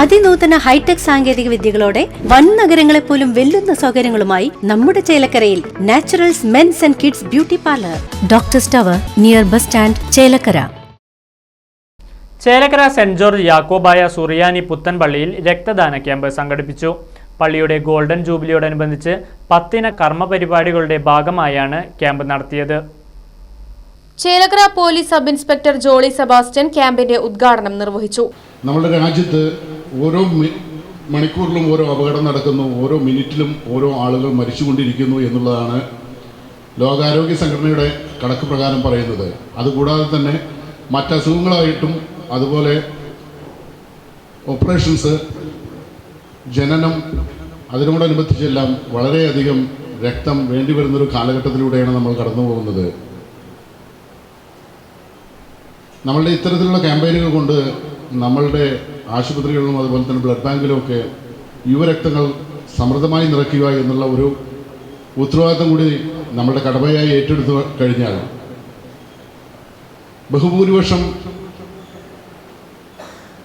അതിനൂതന hi tech സാങ്കേതിക വിദ്യകളോടെ വൻ നഗരങ്ങളെ പോലും വെല്ലുന്ന സൗകര്യങ്ങളുമായി നമ്മുടെ ചേലക്കരയിൽ naturals men's and kids beauty parlour. Doctor സ്റ്റവർ near bus stand Chelakkara. Chelakkara saint George Yakobaya സുറിയാനി പുത്തൻപള്ളിയിൽ രക്തദാന ക്യാമ്പ് സംഘടിപ്പിച്ചു. പള്ളിയുടെ ഗോൾഡൻ ജൂബിലിയോടനുബന്ധിച്ച് പത്തിന കർമ്മ പരിപാടികളുടെ ഭാഗമായാണ് ക്യാമ്പ് നടത്തിയത്. Chelakkara police sub inspector Jolly Sebastian ക്യാമ്പിന്റെ ഉദ്ഘാടനം നിർവഹിച്ചു. നമ്മുടെ രാജ്യത്ത് ഓരോ മണിക്കൂറിലും ഓരോ അപകടം നടക്കുന്നു ഓരോ മിനിറ്റിലും ഓരോ ആളുകൾ മരിച്ചുകൊണ്ടിരിക്കുന്നു എന്നുള്ളതാണ് ലോകാരോഗ്യ സംഘടനയുടെ കണക്ക് പ്രകാരം പറയുന്നത്. അതുകൂടാതെ തന്നെ മറ്റസുഖങ്ങളായിട്ടും അതുപോലെ ഓപ്പറേഷൻസ് ജനനം അതിനോടനുബന്ധിച്ചെല്ലാം വളരെയധികം രക്തം വേണ്ടി വരുന്നൊരു കാലഘട്ടത്തിലൂടെയാണ് നമ്മൾ കടന്നു പോകുന്നത് നമ്മളുടെ ഇത്തരത്തിലുള്ള ക്യാമ്പയിനുകൾ കൊണ്ട് നമ്മളുടെ ആശുപത്രികളിലും അതുപോലെ തന്നെ ബ്ലഡ് ബാങ്കിലും ഒക്കെ യുവരക്തങ്ങൾ സമൃദ്ധമായി നിറയ്ക്കുക എന്നുള്ള ഒരു ഉത്തരവാദിത്തം കൂടി നമ്മുടെ കടമയായി ഏറ്റെടുത്തു കഴിഞ്ഞാൽ ബഹുഭൂരിപക്ഷം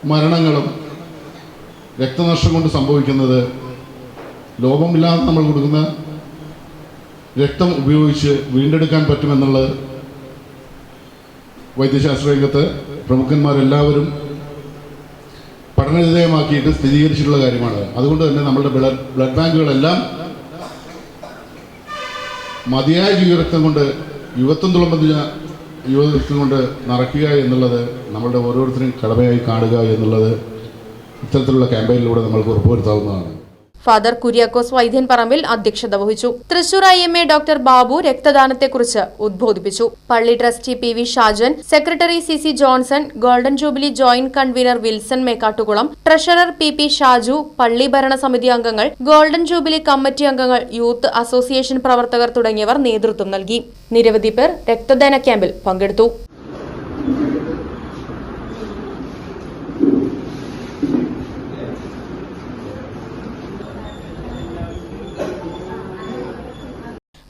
മരണങ്ങളും രക്തനഷ്ടം കൊണ്ട് സംഭവിക്കുന്നത് ലോപമില്ലാതെ നമ്മൾ കൊടുക്കുന്ന രക്തം ഉപയോഗിച്ച് വീണ്ടെടുക്കാൻ പറ്റുമെന്നുള്ളത് വൈദ്യശാസ്ത്ര രംഗത്ത് പ്രമുഖന്മാരെല്ലാവരും പഠനവിധേയമാക്കിയിട്ട് സ്ഥിരീകരിച്ചിട്ടുള്ള കാര്യമാണ്. അതുകൊണ്ട് തന്നെ നമ്മുടെ ബ്ലഡ് ബ്ലഡ് ബാങ്കുകളെല്ലാം മതിയായ ജീവിതം കൊണ്ട് യുവത്വം തുളമ്പതിന യുവത്വം കൊണ്ട് നിറയ്ക്കുക എന്നുള്ളത് നമ്മളുടെ ഓരോരുത്തരും കടമയായി കാണുക എന്നുള്ളത് ഇത്തരത്തിലുള്ള ക്യാമ്പയിനിലൂടെ നമ്മൾക്ക് ഉറപ്പുവരുത്താവുന്നതാണ്. ഫാദർ കുര്യാക്കോസ് വൈദ്യൻ പറമ്പിൽ അധ്യക്ഷത വഹിച്ചു. Thrissur I M A doctor Babu രക്തദാനത്തെക്കുറിച്ച് ഉദ്ബോധിപ്പിച്ചു. പള്ളി trustee P V Shajan secretary C C Johnson golden jubilee joint convenor Wilson Mekkattukulam treasurer P P Shaju പള്ളി ഭരണസമിതി അംഗങ്ങൾ ഗോൾഡൻ ജൂബിലി കമ്മിറ്റി അംഗങ്ങൾ യൂത്ത് അസോസിയേഷൻ പ്രവർത്തകർ തുടങ്ങിയവർ നേതൃത്വം നൽകി. നിരവധി പേർ രക്തദാന ക്യാമ്പിൽ പങ്കെടുത്തു.